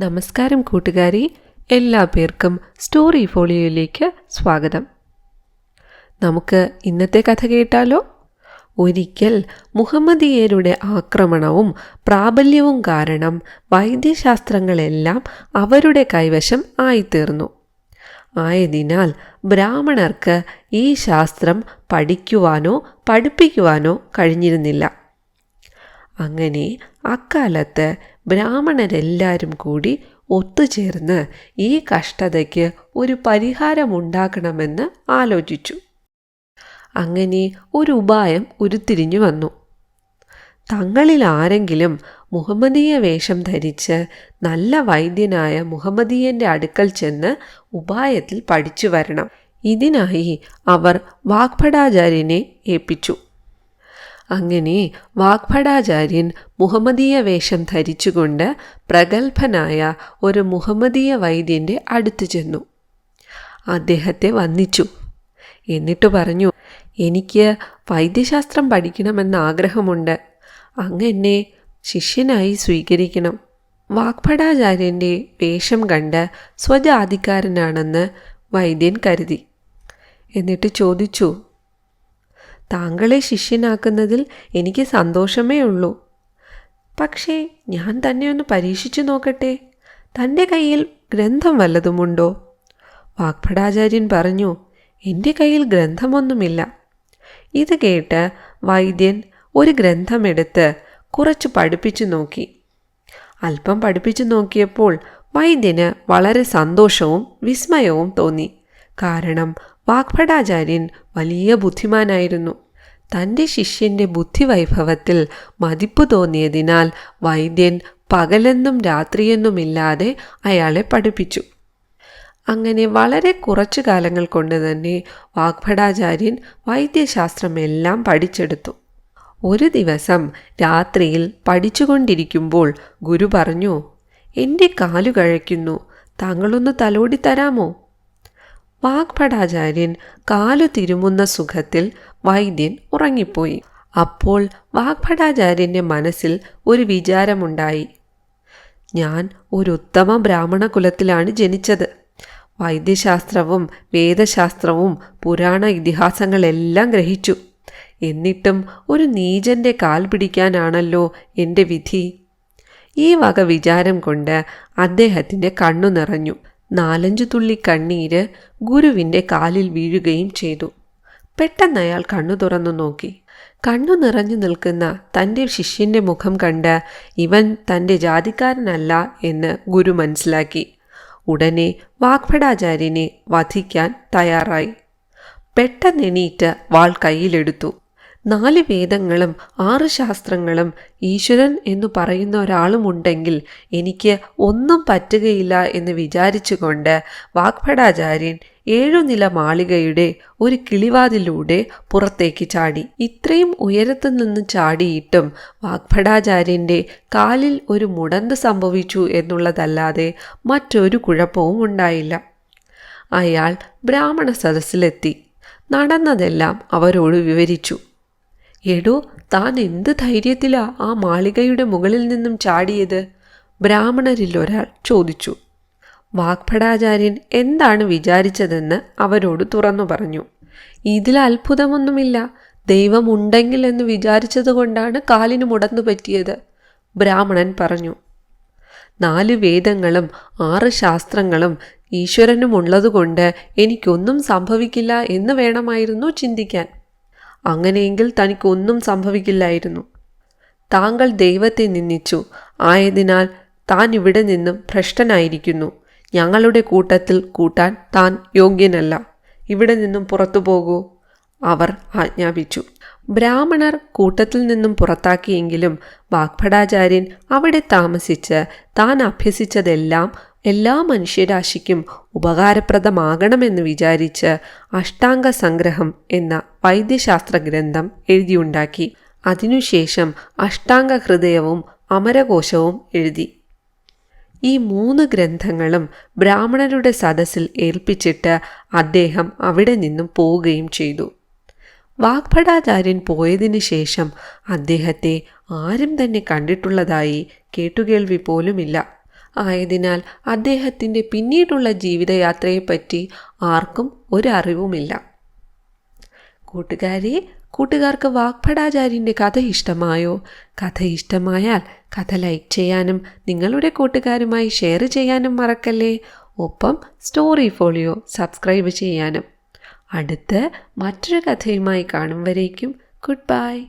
നമസ്കാരം കൂട്ടുകാരി എല്ലാ പേർക്കും സ്റ്റോറി ഫോളിയോയിലേക്ക് സ്വാഗതം. നമുക്ക് ഇന്നത്തെ കഥ കേട്ടാലോ? ഒരിക്കൽ മുഹമ്മദീയരുടെ ആക്രമണവും പ്രാബല്യവും കാരണം വൈദ്യശാസ്ത്രങ്ങളെല്ലാം അവരുടെ കൈവശം ആയിത്തീർന്നു. ആയതിനാൽ ബ്രാഹ്മണർക്ക് ഈ ശാസ്ത്രം പഠിക്കുവാനോ പഠിപ്പിക്കുവാനോ കഴിഞ്ഞിരുന്നില്ല. അങ്ങനെ അക്കാലത്ത് ബ്രാഹ്മണരെല്ലാവരും കൂടി ഒത്തുചേർന്ന് ഈ കഷ്ടതയ്ക്ക് ഒരു പരിഹാരമുണ്ടാക്കണമെന്ന് ആലോചിച്ചു. അങ്ങനെ ഒരു ഉപായം ഉരുത്തിരിഞ്ഞു വന്നു. തങ്ങളിൽ ആരെങ്കിലും മുഹമ്മദീയ വേഷം ധരിച്ച് നല്ല വൈദ്യനായ മുഹമ്മദീയന്റെ അടുക്കൽ ചെന്ന് ഉപായത്തിൽ പഠിച്ചു വരണം. ഇതിനായി അവർ വാഗ്ഭടാചാര്യനെ ഏൽപ്പിച്ചു. അങ്ങനെ വാഗ്ഭടാചാര്യൻ മുഹമ്മദീയ വേഷം ധരിച്ചുകൊണ്ട് പ്രഗത്ഭനായ ഒരു മുഹമ്മദീയ വൈദ്യന്റെ അടുത്തു ചെന്നു. അദ്ദേഹത്തെ വന്ദിച്ചു. എന്നിട്ട് പറഞ്ഞു എനിക്ക് വൈദ്യശാസ്ത്രം പഠിക്കണമെന്ന ആഗ്രഹമുണ്ട്. അങ്ങ് എന്നെ ശിഷ്യനായി സ്വീകരിക്കണം. വാഗ്ഭടാചാര്യന്റെ വേഷം കണ്ട് സ്വജാതിക്കാരനാണെന്ന് വൈദ്യൻ കരുതി. എന്നിട്ട് ചോദിച്ചു താങ്കളെ ശിഷ്യനാക്കുന്നതിൽ എനിക്ക് സന്തോഷമേ ഉള്ളൂ. പക്ഷേ ഞാൻ തന്നെ ഒന്ന് പരീക്ഷിച്ചു നോക്കട്ടെ. തന്റെ കയ്യിൽ ഗ്രന്ഥം വല്ലതുമുണ്ടോ? വാഗ്ഭടാചാര്യൻ പറഞ്ഞു എന്റെ കയ്യിൽ ഗ്രന്ഥമൊന്നുമില്ല. ഇത് കേട്ട് വൈദ്യൻ ഒരു ഗ്രന്ഥമെടുത്ത് കുറച്ച് പഠിപ്പിച്ചു നോക്കി. അല്പം പഠിപ്പിച്ചു നോക്കിയപ്പോൾ വൈദ്യന് വളരെ സന്തോഷവും വിസ്മയവും തോന്നി. കാരണം വാഗ്ഭടാചാര്യൻ വലിയ ബുദ്ധിമാനായിരുന്നു. തന്റെ ശിഷ്യന്റെ ബുദ്ധിവൈഭവത്തിൽ മതിപ്പ് തോന്നിയതിനാൽ വൈദ്യൻ പകലെന്നും രാത്രിയെന്നുമില്ലാതെ അയാളെ പഠിപ്പിച്ചു. അങ്ങനെ വളരെ കുറച്ചു കാലങ്ങൾ കൊണ്ട് തന്നെ വാഗ്ഭടാചാര്യൻ വൈദ്യശാസ്ത്രമെല്ലാം പഠിച്ചെടുത്തു. ഒരു ദിവസം രാത്രിയിൽ പഠിച്ചുകൊണ്ടിരിക്കുമ്പോൾ ഗുരു പറഞ്ഞു എന്റെ കാലു കഴയ്ക്കുന്നു. താങ്കളൊന്ന് തലോടി തരാമോ? വാഗ്ഭടാചാര്യൻ കാലു തിരുമുന്ന സുഖത്തിൽ വൈദ്യൻ ഉറങ്ങിപ്പോയി. അപ്പോൾ വാഗ്ഭടാചാര്യന്റെ മനസ്സിൽ ഒരു വിചാരമുണ്ടായി. ഞാൻ ഒരു ഉത്തമ ബ്രാഹ്മണ കുലത്തിലാണ് ജനിച്ചത്. വൈദ്യശാസ്ത്രവും വേദശാസ്ത്രവും പുരാണ ഇതിഹാസങ്ങളെല്ലാം ഗ്രഹിച്ചു. എന്നിട്ടും ഒരു നീചന്റെ കാൽ പിടിക്കാനാണല്ലോ എന്റെ വിധി. ഈ വക വിചാരം കൊണ്ട് അദ്ദേഹത്തിന്റെ കണ്ണു നിറഞ്ഞു. നാലഞ്ചു തുള്ളി കണ്ണീര് ഗുരുവിന്റെ കാലിൽ വീഴുകയും ചെയ്തു. പെട്ടെന്ന് അയാൾ കണ്ണു തുറന്നു നോക്കി. കണ്ണു നിറഞ്ഞു നിൽക്കുന്ന തന്റെ ശിഷ്യന്റെ മുഖം കണ്ട് ഇവൻ തന്റെ ജാതിക്കാരനല്ല എന്ന് ഗുരു മനസ്സിലാക്കി. ഉടനെ വാഗ്ഭടാചാര്യനെ വധിക്കാൻ തയ്യാറായി. പെട്ടെന്നെണീറ്റ് വാൾ കയ്യിലെടുത്തു. നാല് വേദങ്ങളും ആറ് ശാസ്ത്രങ്ങളും ഈശ്വരൻ എന്നു പറയുന്ന ഒരാളുമുണ്ടെങ്കിൽ എനിക്ക് ഒന്നും പറ്റുകയില്ല എന്ന് വിചാരിച്ചുകൊണ്ട് വാഗ്ഭടാചാര്യൻ ഏഴുനില മാളികയുടെ ഒരു കിളിവാതിലൂടെ പുറത്തേക്ക് ചാടി. ഇത്രയും ഉയരത്തു നിന്ന് ചാടിയിട്ടും വാഗ്ഭടാചാര്യന്റെ കാലിൽ ഒരു മുടന്ത് സംഭവിച്ചു എന്നുള്ളതല്ലാതെ മറ്റൊരു കുഴപ്പവും ഉണ്ടായില്ല. അയാൾ ബ്രാഹ്മണ സദസ്സിലെത്തി. നടന്നതെല്ലാം അവരോട് വിവരിച്ചു. എടോ താൻ എന്ത് ധൈര്യത്തിലാ ആ മാളികയുടെ മുകളിൽ നിന്നും ചാടിയത്? ബ്രാഹ്മണരിൽ ഒരാൾ ചോദിച്ചു. വാഗ്ഭടാചാര്യൻ എന്താണ് വിചാരിച്ചതെന്ന് അവരോട് തുറന്നു പറഞ്ഞു. ഇതിൽ അത്ഭുതമൊന്നുമില്ല. ദൈവമുണ്ടെങ്കിൽ എന്ന് വിചാരിച്ചതുകൊണ്ടാണ് കാലിന് മുടന്നു പറ്റിയത് ബ്രാഹ്മണൻ പറഞ്ഞു. നാല് വേദങ്ങളും ആറ് ശാസ്ത്രങ്ങളും ഈശ്വരനുമുള്ളതുകൊണ്ട് എനിക്കൊന്നും സംഭവിക്കില്ല എന്ന് വേണമായിരുന്നു ചിന്തിക്കാൻ. അങ്ങനെയെങ്കിൽ തനിക്കൊന്നും സംഭവിക്കില്ലായിരുന്നു. താങ്കൾ ദൈവത്തെ നിന്ദിച്ചു. ആയതിനാൽ താൻ ഇവിടെ നിന്നും ഭ്രഷ്ടനായിരിക്കുന്നു. ഞങ്ങളുടെ കൂട്ടത്തിൽ കൂട്ടാൻ താൻ യോഗ്യനല്ല. ഇവിടെ നിന്നും പുറത്തു പോകൂ അവർ ആജ്ഞാപിച്ചു. ബ്രാഹ്മണർ കൂട്ടത്തിൽ നിന്നും പുറത്താക്കിയെങ്കിലും വാഗ്ഭടാചാര്യൻ അവിടെ താമസിച്ച് താൻ അഭ്യസിച്ചതെല്ലാം എല്ലാ മനുഷ്യരാശിക്കും ഉപകാരപ്രദമാകണമെന്ന് വിചാരിച്ച് അഷ്ടാംഗ സംഗ്രഹം എന്ന വൈദ്യശാസ്ത്ര ഗ്രന്ഥം എഴുതിയുണ്ടാക്കി. അതിനുശേഷം അഷ്ടാംഗ ഹൃദയവും അമരകോശവും എഴുതി. ഈ മൂന്ന് ഗ്രന്ഥങ്ങളും ബ്രാഹ്മണരുടെ സദസ്സിൽ ഏൽപ്പിച്ചിട്ട് അദ്ദേഹം അവിടെ നിന്നും പോവുകയും ചെയ്തു. വാഗ്ഭടാചാര്യൻ പോയതിന് ശേഷം അദ്ദേഹത്തെ ആരും തന്നെ കണ്ടിട്ടുള്ളതായി കേട്ടുകേൾവി പോലുമില്ല. ആയതിനാൽ അദ്ദേഹത്തിന്റെ പിന്നീടുള്ള ജീവിതയാത്രയെപ്പറ്റി ആർക്കും ഒരറിവുമില്ല. കൂട്ടുകാരെ കൂട്ടുകാർക്ക് വാഗ്ഭടാചാര്യന്റെ കഥ ഇഷ്ടമായോ? കഥ ഇഷ്ടമായാൽ കഥ ലൈക്ക് ചെയ്യാനും നിങ്ങളുടെ കൂട്ടുകാരുമായി ഷെയർ ചെയ്യാനും മറക്കല്ലേ? ഒപ്പം സ്റ്റോറി ഫോളിയോ സബ്സ്ക്രൈബ് ചെയ്യാനും. അടുത്ത് മറ്റൊരു കഥയുമായി കാണും വരേക്കും. Good bye.